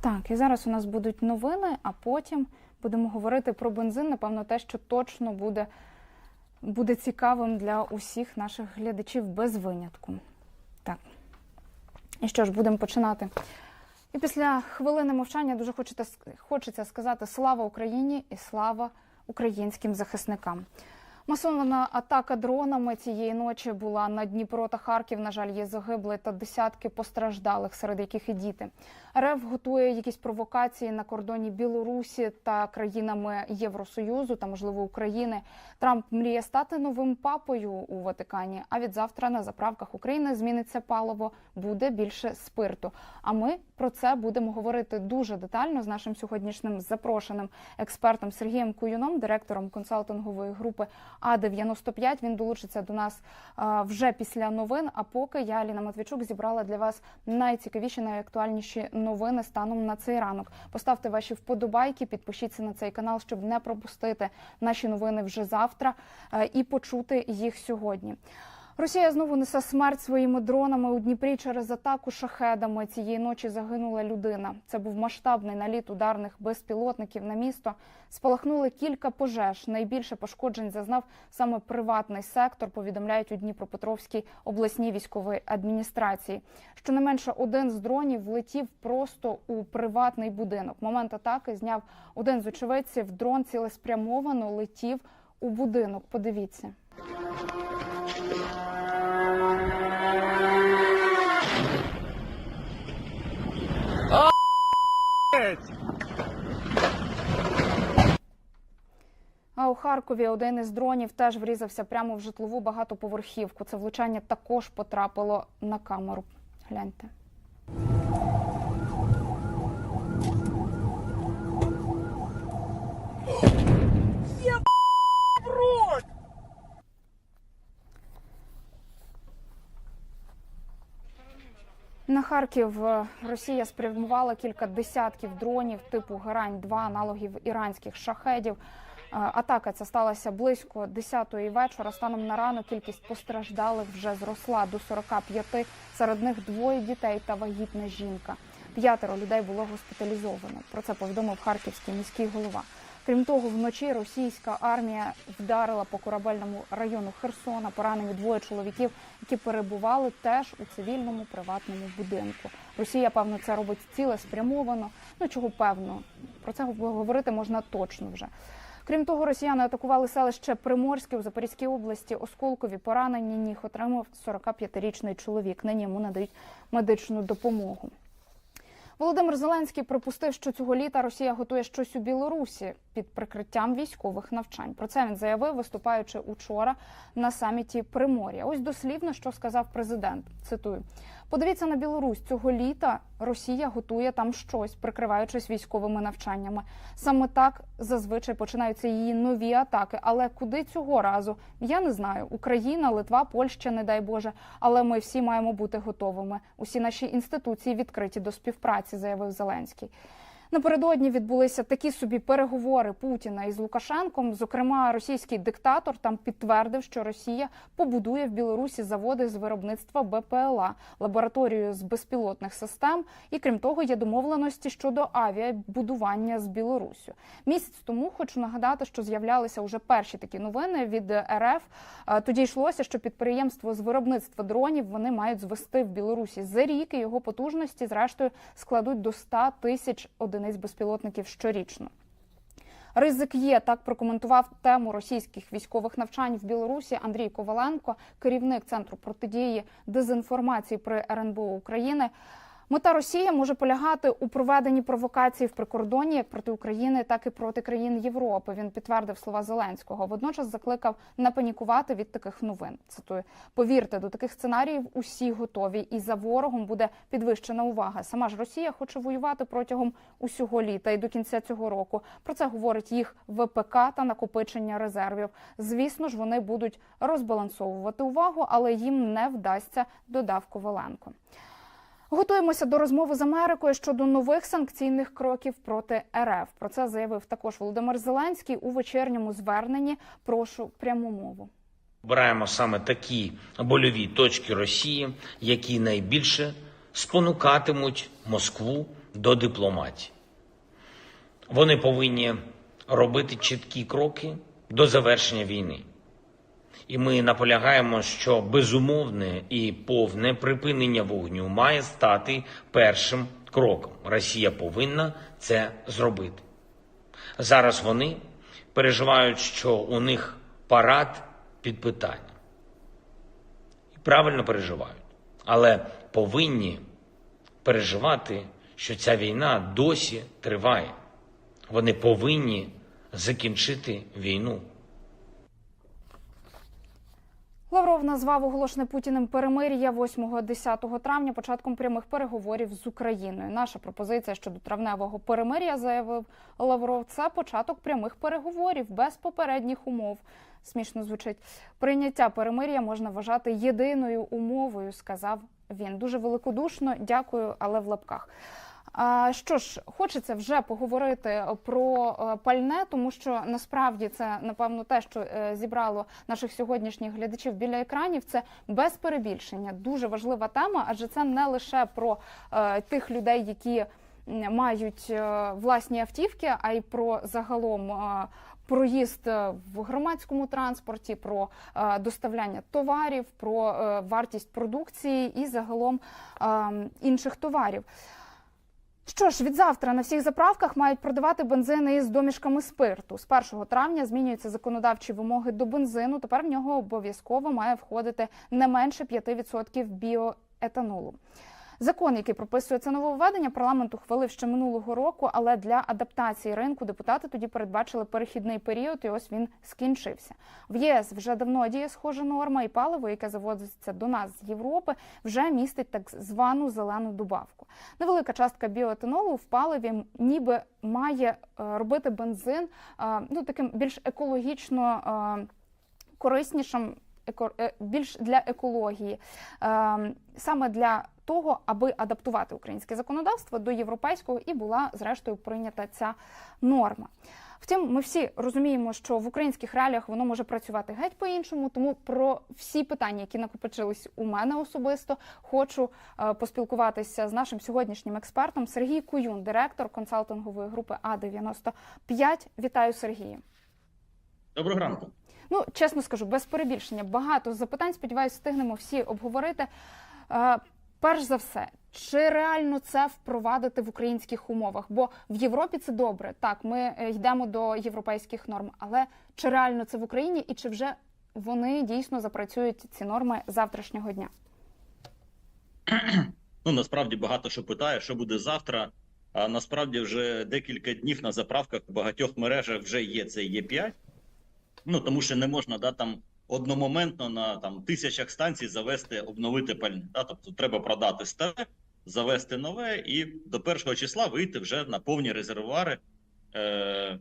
Так, і зараз у нас будуть новини, а потім будемо говорити про бензин. Напевно, те, що точно буде, буде цікавим для усіх наших глядачів без винятку. Так. І що ж, будемо починати. І після хвилини мовчання дуже хочеться сказати слава Україні і слава українським захисникам. Масована атака дронами цієї ночі була на Дніпро та Харків. На жаль, є загиблі та десятки постраждалих, серед яких і діти. РФ готує якісь провокації на кордоні Білорусі та країнами Євросоюзу та можливо України. Трамп мріє стати новим папою у Ватикані. А від завтра на заправках України зміниться паливо, буде більше спирту. А ми про це будемо говорити дуже детально з нашим сьогоднішнім запрошеним експертом Сергієм Куюном, директором консалтингової групи А 95 Він долучиться до нас вже після новин. А поки я Аліна Матвійчук зібрала для вас найцікавіші, найактуальніші новини станом на цей ранок. Поставте ваші вподобайки, підпишіться на цей канал, щоб не пропустити наші новини вже завтра е, і почути їх сьогодні. Росія знову несе смерть своїми дронами у Дніпрі через атаку шахедами. Цієї ночі загинула людина. Це був масштабний наліт ударних безпілотників на місто. Спалахнули кілька пожеж. Найбільше пошкоджень зазнав саме приватний сектор. Повідомляють у Дніпропетровській обласній військової адміністрації. Щонайменше один з дронів влетів просто у приватний будинок. Момент атаки зняв один з очевидців. Дрон цілеспрямовано летів у будинок. Подивіться. А у Харкові один із дронів теж врізався прямо в житлову багатоповерхівку. Це влучання також потрапило на камеру. Гляньте. На Харків е, Росія спрямувала кілька десятків дронів типу Герань 2 аналогів іранських шахедів. Е, Атака ця сталася близько 10-ї вечора. Станом на ранок кількість постраждалих вже зросла до 45. Серед них двоє дітей та вагітна жінка. П'ятеро людей було госпіталізовано. Про це повідомив харківський міський голова. Крім того, вночі російська армія вдарила по корабельному району Херсона. Поранені двоє чоловіків, які перебували теж у цивільному приватному будинку. Росія, певно, це робить цілеспрямовано. Ну чого певно, про це говорити можна точно вже. Крім того, росіяни атакували селище Приморське у Запорізькій області. Осколкові поранені ніг отримав 45-річний чоловік. Нині йому надають медичну допомогу. Володимир Зеленський припустив, що цього літа Росія готує щось у Білорусі під прикриттям військових навчань. Про це він заявив, виступаючи учора на саміті Примор'я. Ось дослівно, що сказав президент. Цитую: подивіться на Білорусь цього літа. Росія готує там щось, прикриваючись військовими навчаннями. Саме так зазвичай починаються її нові атаки. Але куди цього разу? Я не знаю. Україна, Литва, Польща, не дай Боже. Але ми всі маємо бути готовими. Усі наші інституції відкриті до співпраці, заявив Зеленський. Напередодні відбулися такі собі переговори Путіна із Лукашенком. Зокрема, російський диктатор там підтвердив, що Росія побудує в Білорусі заводи з виробництва БПЛА, лабораторію з безпілотних систем. І крім того, є домовленості щодо авіабудування з Білоруссю. Місяць тому хочу нагадати, що з'являлися вже перші такі новини від РФ. Е, Тоді йшлося, що підприємство з виробництва дронів вони мають звести в Білорусі за рік. І його потужності, зрештою, складуть до 100 тисяч одиниць безпілотників щорічно. Ризик є так прокоментував тему російських військових навчань в Білорусі Андрій Коваленко, керівник центру протидії дезінформації при РНБО України. Мета Росії може полягати у проведенні провокацій в прикордонні як проти України, так і проти країн Європи. Він підтвердив слова Зеленського. Водночас закликав не панікувати від таких новин. Цитую: повірте, до таких сценаріїв усі готові, і за ворогом буде підвищена увага. Сама ж Росія хоче воювати протягом усього літа і до кінця цього року. Про це говорить їх ВПК та накопичення резервів. Звісно ж, вони будуть розбалансовувати увагу, але їм не вдасться. Додав Коваленко. Готуємося до розмови з Америкою щодо нових санкційних кроків проти РФ. Про це заявив також Володимир Зеленський у вечірньому зверненні. Прошу пряму мову. Обираємо саме такі больові точки Росії, які найбільше спонукатимуть Москву до дипломатії. Вони повинні робити чіткі кроки до завершення війни. І ми наполягаємо, що безумовне і повне припинення вогню має стати першим кроком. Росія повинна це зробити. Зараз вони переживають, що у них парад під питанням. Правильно переживають, але повинні переживати, що ця війна досі триває. Вони повинні закінчити війну. Лавров назвав оголошене Путіним перемир'я 8-10 травня початком прямих переговорів з Україною. Наша пропозиція щодо травневого перемир'я, заявив Лавров, це початок прямих переговорів без попередніх умов. Смішно звучить. Прийняття перемир'я можна вважати єдиною умовою, сказав він. Дуже великодушно, дякую, але в лапках. Що ж, хочеться вже поговорити про е, пальне, тому що насправді це напевно те, що е, зібрало наших сьогоднішніх глядачів біля екранів. Це без перебільшення дуже важлива тема, адже це не лише про е, тих людей, які мають е, власні автівки, а й про загалом. е, Проїзд е, в громадському транспорті, про е, доставляння товарів, про е, вартість продукції і загалом е, інших товарів. Що ж, від завтра на всіх заправках мають продавати бензини із домішками спирту. З 1 травня змінюються законодавчі вимоги до бензину. Тепер в нього обов'язково має входити не менше 5% біоетанолу. Закон, який прописує це нововведення, парламент ухвалив ще минулого року, але для адаптації ринку депутати тоді передбачили перехідний період, і ось він скінчився. В ЄС вже давно діє схожа норма, і паливо, яке завозиться до нас з Європи, вже містить так звану зелену добавку. Невелика частка біоетанолу в паливі ніби має е, робити бензин е, ну таким більш екологічно е, кориснішим. Більш для екології, Е, саме для того, аби адаптувати українське законодавство до європейського, і була зрештою прийнята ця норма. Втім, ми всі розуміємо, що в українських реаліях воно може працювати геть по-іншому. Тому про всі питання, які накопичились у мене особисто, хочу е, поспілкуватися з нашим сьогоднішнім експертом Сергій Куюн, директор консалтингової групи А 95 Вітаю, Сергію. Доброго ранку. Ну, чесно скажу, без перебільшення. Багато запитань. Сподіваюся, встигнемо всі обговорити. Перш за все, чи реально це впровадити в українських умовах? Бо в Європі це добре. Так, ми е, йдемо до європейських норм, але чи реально це в Україні і чи вже вони дійсно запрацюють ці норми завтрашнього дня? Ну насправді багато що питає, що буде завтра. А насправді вже декілька днів на заправках в багатьох мережах вже є цей Є5. Ну тому що не можна да, там одномоментно на там тисячах станцій завести, обновити пальне. Да? Тобто треба продати старе, завести нове, і до першого числа вийти вже на повні резервуари е-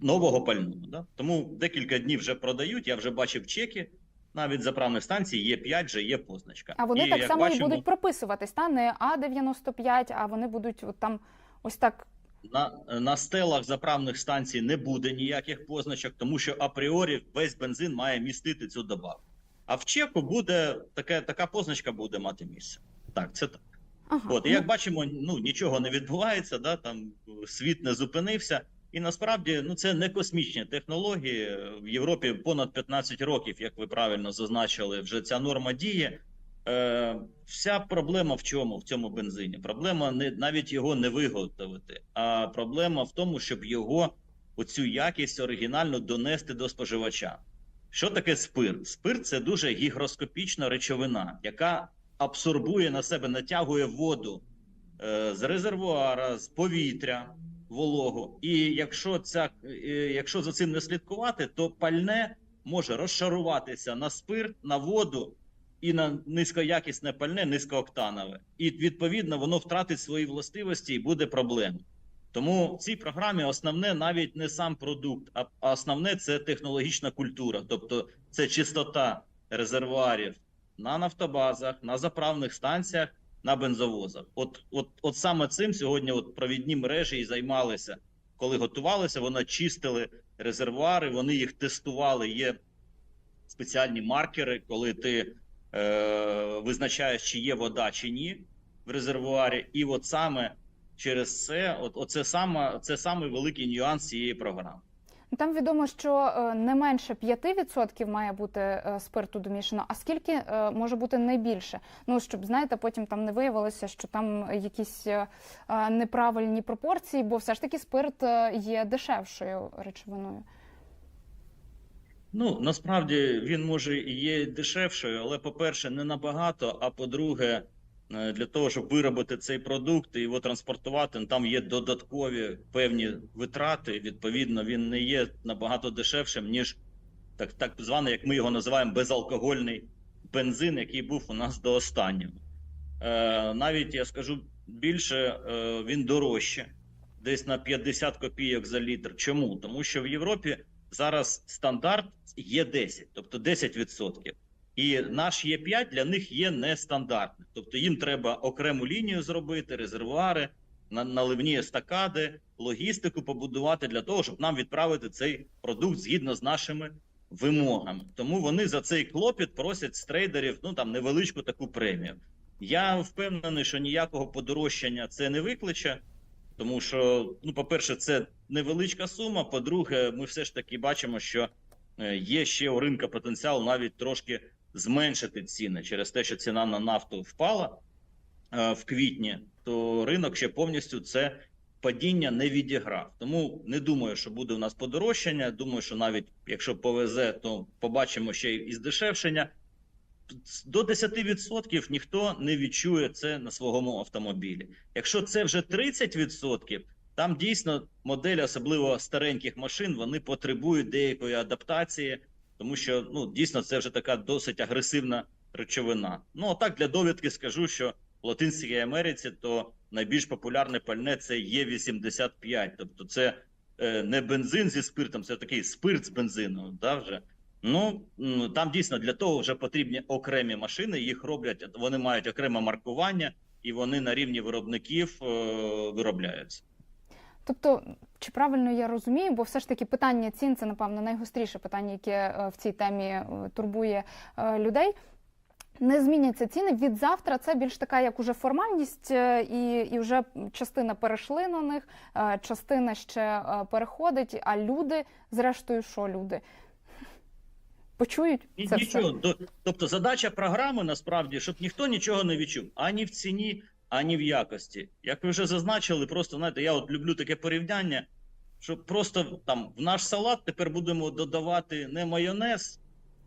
нового пального. Да? Тому декілька днів вже продають. Я вже бачив чеки. Навіть заправних станцій є 5, вже є позначка. А вони І, так само і будуть прописуватись, та не А95, а вони будуть от там ось так. На, на стелах заправних станцій не буде ніяких позначок, тому що апріорі весь бензин має містити цю добавку. А в чеку буде таке, така позначка буде мати місце. Так, це так. Ага. От, і ну, як бачимо, ну нічого не відбувається, да, там світ не зупинився. І насправді ну це не космічні технології. В Європі понад 15 років, як ви правильно зазначили, вже ця норма діє. Е, вся проблема в чому? В цьому бензині? Проблема не навіть його не виготовити, а проблема в тому, щоб його оцю якість оригінально донести до споживача. Що таке спирт? Спирт це дуже гігроскопічна речовина, яка абсорбує на себе, натягує воду е, з резервуара, з повітря, вологу. І якщо ця, е, якщо за цим не слідкувати, то пальне може розшаруватися на спирт, на воду і на низькоякісне пальне, низькооктанове. І відповідно воно втратить свої властивості і буде проблема. Тому в цій програмі основне навіть не сам продукт, а основне це технологічна культура, тобто це чистота резервуарів на нафтобазах, на заправних станціях, на бензовозах. От, от, от саме цим сьогодні от провідні мережі і займалися, коли готувалися, вони чистили резервуари, вони їх тестували. Є спеціальні маркери, коли ти е, визначаєш, чи є вода чи ні в резервуарі, і от саме через це, от оце саме це саме великий нюанс цієї програми. Там відомо, що е, не менше 5% має бути е, спирту домішано. А скільки може бути найбільше? Ну щоб знаєте, потім там не виявилося, що там якісь неправильні пропорції, бо все ж таки спирт є дешевшою речовиною. Ну насправді він може і є дешевшою, але по-перше, не набагато. А по-друге, е, для того, щоб виробити цей продукт і його транспортувати, ну, там є додаткові певні витрати. Відповідно, він не є набагато дешевшим, ніж так, так званий, як ми його називаємо, безалкогольний бензин, який був у нас до останнього. Е, навіть я скажу більше, е, він дорожче, десь на 50 копійок за літр. Чому? Тому що в Європі зараз стандарт є 10, тобто 10%. І наш Є5 для них є нестандартним. Тобто їм треба окрему лінію зробити, резервуари, на- наливні естакади, логістику побудувати для того, щоб нам відправити цей продукт згідно з нашими вимогами. Тому вони за цей клопіт просять з трейдерів ну там невеличку таку премію. Я впевнений, що ніякого подорожчання це не викличе. Тому що, ну, по-перше, це невеличка сума. По-друге, ми все ж таки бачимо, що е, є ще у ринку потенціал навіть трошки зменшити ціни через те, що ціна на нафту впала е, в квітні, то ринок ще повністю це падіння не відіграв. Тому не думаю, що буде у нас подорожчання. Думаю, що навіть якщо повезе, то побачимо ще й здешевшення. До 10% ніхто не відчує це на своєму автомобілі. Якщо це вже 30%, там дійсно моделі, особливо стареньких машин, вони потребують деякої адаптації, тому що ну дійсно це вже така досить агресивна речовина. Ну а так для довідки скажу, що в Латинській Америці то найбільш популярне пальне це Є85, тобто це е, не бензин зі спиртом, це такий спирт з бензином. Да, вже Ну там дійсно для того вже потрібні окремі машини. Їх роблять, вони мають окреме маркування, і вони на рівні виробників е, виробляються. Тобто, чи правильно я розумію, бо все ж таки питання цін це напевно найгостріше питання, яке е, в цій темі е, турбує е, людей. Не зміняться ціни від завтра. Це більш така, як уже формальність, і, і вже частина перейшли на них, частина ще переходить. А люди, зрештою, що люди почують І це нічого. все? Тобто задача програми насправді, щоб ніхто нічого не відчув ані в ціні, ані в якості. Як ви вже зазначили, просто знаєте, я от люблю таке порівняння, що просто там в наш салат тепер будемо додавати не майонез,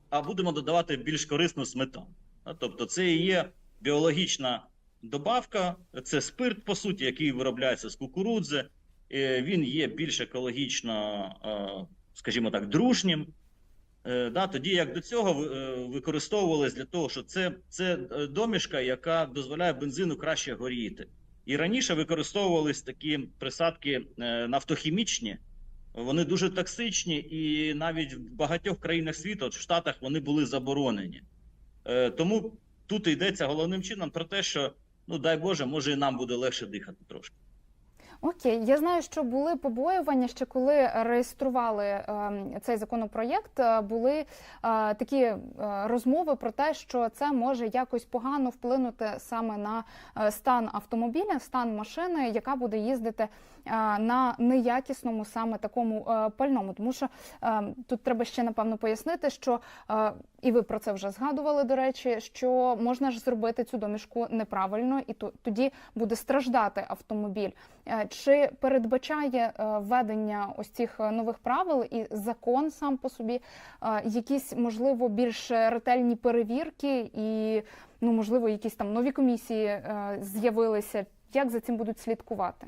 а будемо додавати більш корисну сметану. Тобто, це і є біологічна добавка, це спирт, по суті, який виробляється з кукурудзи. Е, Він є більш екологічно, е, скажімо так, дружнім. Е, Да, тоді як до цього е, використовувалось для того, що це, це е, домішка, яка дозволяє бензину краще горіти. І раніше використовувались такі присадки нафтохімічні, вони дуже токсичні, і навіть в багатьох країнах світу, от в Штатах, вони були заборонені. Тому тут йдеться головним чином про те, що ну дай Боже, може і нам буде легше дихати трошки. Окей, я знаю, що були побоювання ще коли реєстрували е, цей законопроєкт. е, Були е, такі е, розмови про те, що це може якось погано вплинути саме на е, стан автомобіля, стан машини, яка буде їздити на неякісному саме такому е, пальному. Тому що е, тут треба ще напевно пояснити, що е, і ви про це вже згадували. До речі, що можна ж зробити цю домішку неправильно, і то тоді буде страждати автомобіль. Чи передбачає введення ось цих нових правил і закон сам по собі якісь можливо більш ретельні перевірки, і ну можливо якісь там нові комісії з'явилися? Як за цим будуть слідкувати?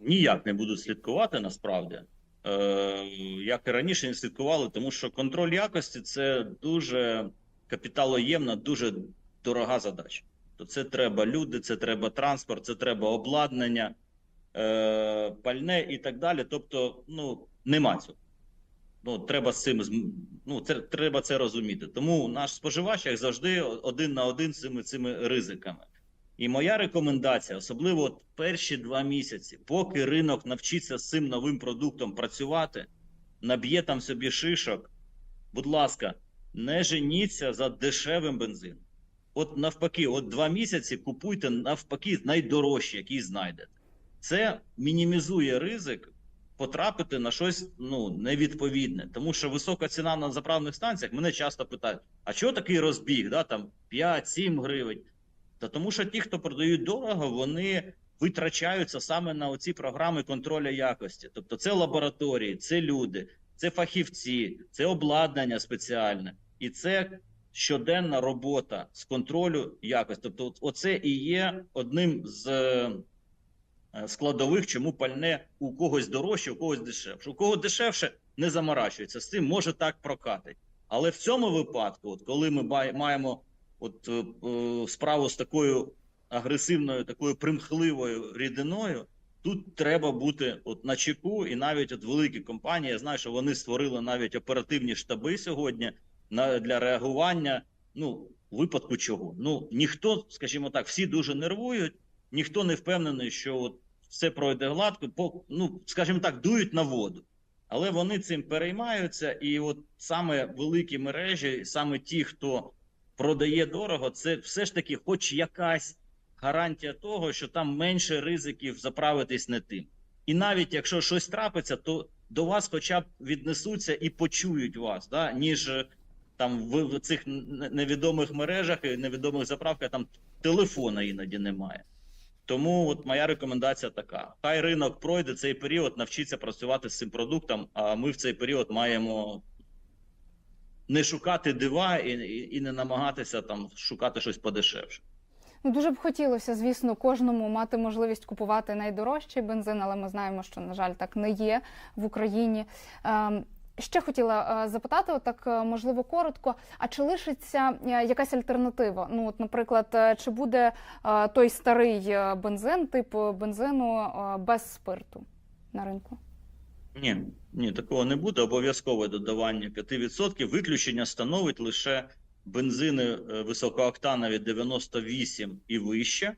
Ніяк не будуть слідкувати насправді. Е, як і раніше не слідкували, тому що контроль якості це дуже капіталоємна, дуже дорога задача. То це треба люди, це треба транспорт, це треба обладнання, е, пальне і так далі. Тобто, ну нема цього. Ну, треба з цим ну, це треба це розуміти. Тому наш споживач, як завжди, один на один з цими цими ризиками. І моя рекомендація, особливо от перші два місяці, поки ринок навчиться з цим новим продуктом працювати, наб'є там собі шишок. Будь ласка, не женіться за дешевим бензином. от навпаки, от два місяці купуйте навпаки найдорожчі, які знайдете. Це мінімізує ризик потрапити на щось ну невідповідне, тому що висока ціна на заправних станціях мене часто питають: а чого такий розбіг? Да, там 5-7 гривень. Та тому, що ті, хто продають дорого, вони витрачаються саме на оці програми контролю якості. Тобто, це лабораторії, це люди, це фахівці, це обладнання спеціальне, і це щоденна робота з контролю якості. Тобто, оце і є одним з е, складових, чому пальне у когось дорожче, у когось дешевше. У кого дешевше не заморачується з цим, може так прокатить. Але в цьому випадку, от коли ми маємо от е, е, справу з такою агресивною, такою примхливою рідиною, тут треба бути от на чеку, і навіть от великі компанії, я знаю, що вони створили навіть оперативні штаби сьогодні на для реагування. Ну, випадку чого? Ну ніхто, скажімо так, всі дуже нервують, ніхто не впевнений, що от все пройде гладко, по, ну скажімо так, дують на воду. Але вони цим переймаються, і от саме великі мережі, саме ті, хто продає дорого, це все ж таки, хоч якась гарантія того, що там менше ризиків заправитись не тим. І навіть якщо щось трапиться, то до вас хоча б віднесуться і почують вас, да, ніж е, там в, цих невідомих мережах і невідомих заправках там телефона іноді немає. Тому от моя рекомендація така: хай ринок пройде цей період, навчиться працювати з цим продуктом. А ми в цей період маємо не шукати дива і, і, і не намагатися там шукати щось подешевше. Ну, дуже б хотілося, звісно, кожному мати можливість купувати найдорожчий бензин, але ми знаємо, що на жаль так не є в Україні. Ем, Ще хотіла е, запитати, отак е, можливо коротко. А чи лишиться е, якась альтернатива? Ну, от, наприклад, чи буде той старий бензин, типу бензину без спирту на ринку? Ні, ні, такого не буде. Обов'язкове додавання 5%. Виключення становить лише бензини е, високооктанові 98 і вище.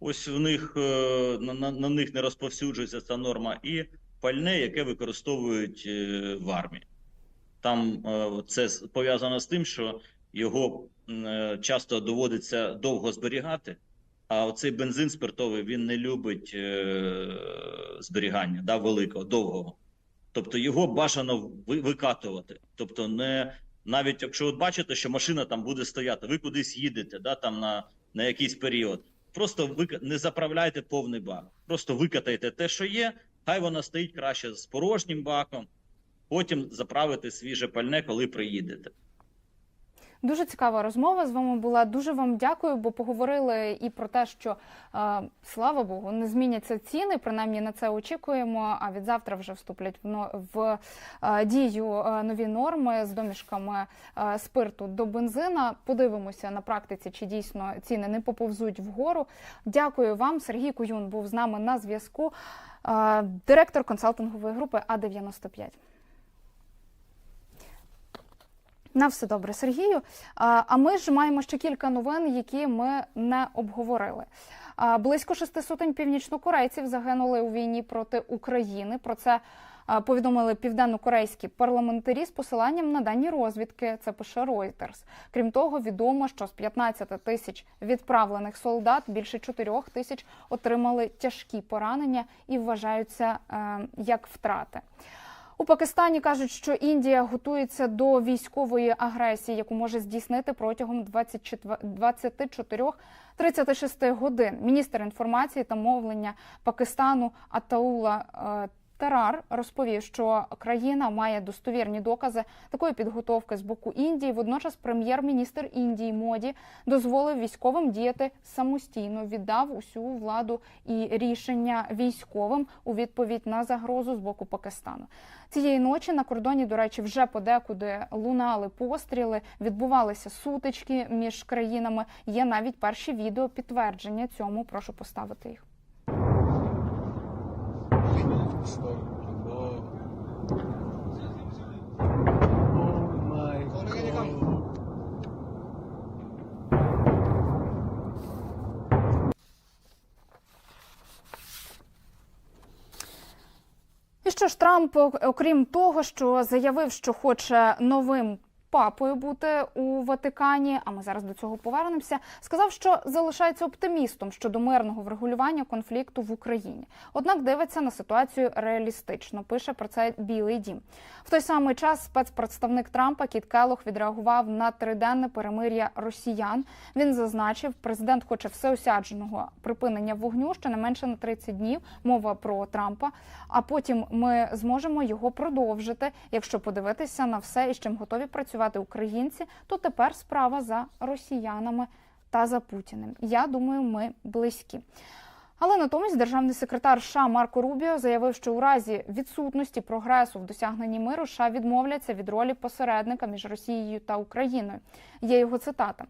Ось в них е, на, на, на них не розповсюджується ця норма, і пальне, яке використовують е, в армії. Там це пов'язано з тим, що його часто доводиться довго зберігати. А оцей бензин спиртовий він не любить е, зберігання да, великого, довгого. Тобто його бажано ви- викатувати. Тобто, не навіть якщо от бачите, що машина там буде стояти, ви кудись їдете, да, там на, на якийсь період. Просто вика... не заправляйте повний бак. Просто викатайте те, що є, хай вона стоїть краще з порожнім баком, потім заправити свіже пальне, коли приїдете. Дуже цікава розмова з вами була. Дуже вам дякую, бо поговорили і про те, що е, слава Богу, не зміняться ціни. Принаймні на це очікуємо. А від завтра вже вступлять в, е, дію е, нові норми з домішками спирту до бензина. Подивимося на практиці, чи дійсно ціни не поповзуть вгору. Дякую вам. Сергій Куюн був з нами на зв'язку. Директор консалтингової групи А 95 На все добре, Сергію. А ми ж маємо ще кілька новин, які ми не обговорили. Близько шести сотень північнокорейців загинули у війні проти України. Про це повідомили південно-корейські парламентарі з посиланням на дані розвідки. Це пише Reuters. Крім того, відомо, що з 15 тисяч відправлених солдат більше 4 тисяч отримали тяжкі поранення і вважаються е, як втрати. У Пакистані кажуть, що Індія готується до військової агресії, яку може здійснити протягом 24-36 годин. Міністр інформації та мовлення Пакистану Атаула е, Тарар розповів, що країна має достовірні докази такої підготовки з боку Індії. Водночас, прем'єр-міністр Індії Моді дозволив військовим діяти самостійно, віддав усю владу і рішення військовим у відповідь на загрозу з боку Пакистану. Цієї ночі на кордоні, до речі, вже подекуди лунали постріли, відбувалися сутички між країнами. Є навіть перші відео підтвердження цьому. Прошу поставити їх. І що ж Трамп, окрім того, що заявив, що хоче новим папою бути у Ватикані. А ми зараз до цього повернемося. Сказав, що залишається оптимістом щодо мирного врегулювання конфлікту в Україні. Однак дивиться на ситуацію реалістично. Пише про це Білий Дім. В той самий час спецпредставник Трампа Кіт Келох відреагував на триденне перемир'я росіян. Він зазначив, президент хоче всеосядженого припинення вогню щонайменше на 30 днів. Мова про Трампа. А потім ми зможемо його продовжити. Якщо подивитися на все, і з чим готові працювати українці, то тепер справа за росіянами та за Путіним. Я думаю, ми близькі. Але натомість державний секретар США Марко Рубіо заявив, що у разі відсутності прогресу в досягненні миру США відмовляться від ролі посередника між Росією та Україною. Є його цитата.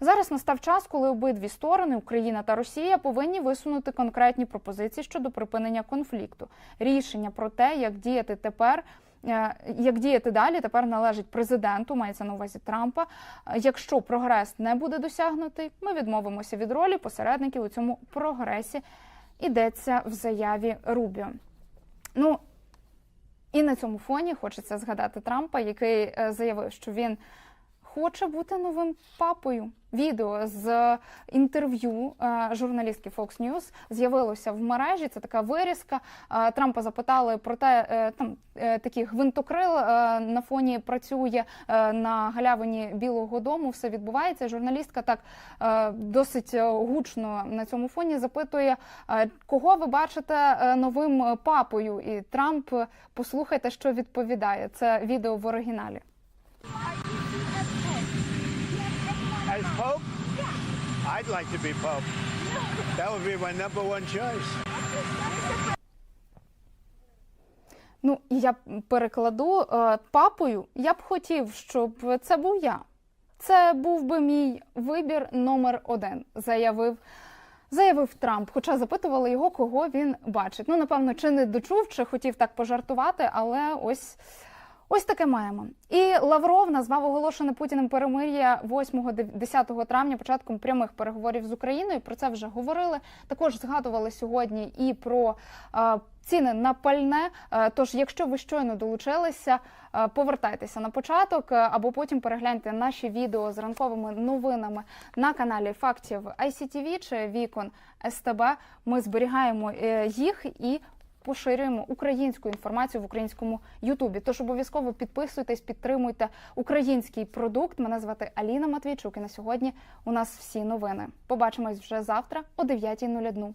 Зараз настав час, коли обидві сторони, Україна та Росія, повинні висунути конкретні пропозиції щодо припинення конфлікту. Рішення про те, як діяти тепер. Е, Як діяти далі, тепер належить президенту, мається на увазі Трампа. Е, Якщо прогрес не буде досягнутий, ми відмовимося від ролі посередників у цьому прогресі. Йдеться в заяві Рубіо. Ну і на цьому фоні хочеться згадати Трампа, який е, заявив, що він хоче бути новим папою. Відео з інтерв'ю е, журналістки Fox News з'явилося в мережі. Це така вирізка. Е, Трампа запитали про те, е, там такий гвинтокрил на фоні працює на галявині Білого Дому. Все відбувається. Журналістка так досить гучно на цьому фоні запитує, кого ви бачите новим папою. І Трамп, послухайте, що відповідає. Це відео в оригіналі. As Pope? I'd like to be Pope. That would be my number one choice. Ну, я перекладу е, папою. Я б хотів, щоб це був я. Це був би мій вибір номер один, заявив. Заявив Трамп, хоча запитували його, кого він бачить. Ну, напевно, чи не дочув, чи хотів так пожартувати, але ось, ось таке маємо. І Лавров назвав оголошене Путіним перемир'я 8-10 травня початком прямих переговорів з Україною. Про це вже говорили. Також згадували сьогодні і про е, ціни на пальне. Е, Тож, якщо ви щойно долучилися, е, повертайтеся на початок е, або потім перегляньте наші відео з ранковими новинами на каналі Фактів ICTV чи Вікон СТБ. Ми зберігаємо е, їх і. Поширюємо українську інформацію в українському Ютубі. Тож обов'язково підписуйтесь, підтримуйте український продукт. Мене звати Аліна Матвійчук. І на сьогодні у нас всі новини. Побачимось вже завтра о 9.01.